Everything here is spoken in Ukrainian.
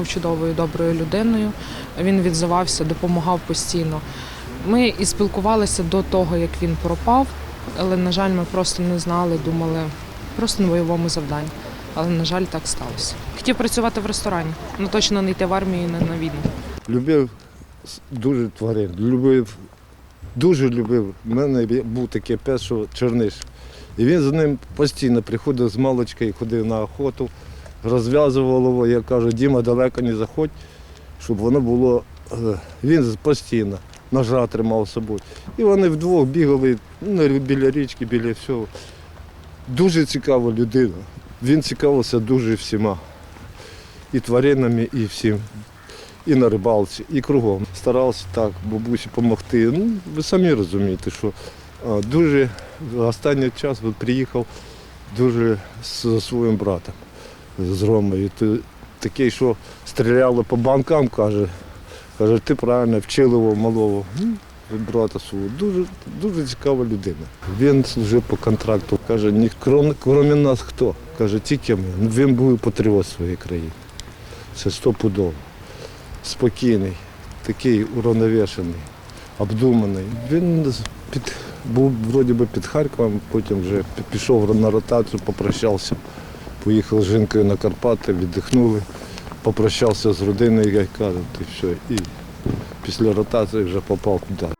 був чудовою, доброю людиною. Він відзивався, допомагав постійно. Ми і спілкувалися до того, як він пропав, але, на жаль, ми просто не знали, думали просто на бойовому завданні. Але, на жаль, так сталося. Хотів працювати в ресторані, але точно не йти в армію і не на війну. Любив дуже тварин, любив, дуже любив. У мене був такий пес, що черниш. І він за ним постійно приходив з малички, ходив на охоту, розв'язував його. Я кажу, Діма, далеко не заходь, щоб воно було. е, Він постійно ножа тримав з собою. І вони вдвох бігали ну, біля річки, біля всього. Дуже цікава людина. Він цікавився дуже всіма. І тваринами, і всім і на рибалці, і кругом. Старався так бабусі допомогти. Ну, ви самі розумієте, що дуже останній час приїхав дуже з своїм братом, з Ромою. Ти- Такий, що стріляли по банкам, каже, каже, ти правильно вчили його малого. Брата свого. Дуже, дуже цікава людина. Він служив по контракту. Каже, ні, крім, крім нас хто? Каже, тільки ми. Він був патріот своєї країни. Це стопудово спокійний, такий уравновешений, обдуманий. Він під, був вроді би під Харковом, потім вже пішов на ротацію, попрощався. Поїхав з жінкою на Карпати, віддихнули, попрощався з родиною, як кажуть, і все. І після ротації вже попав туди.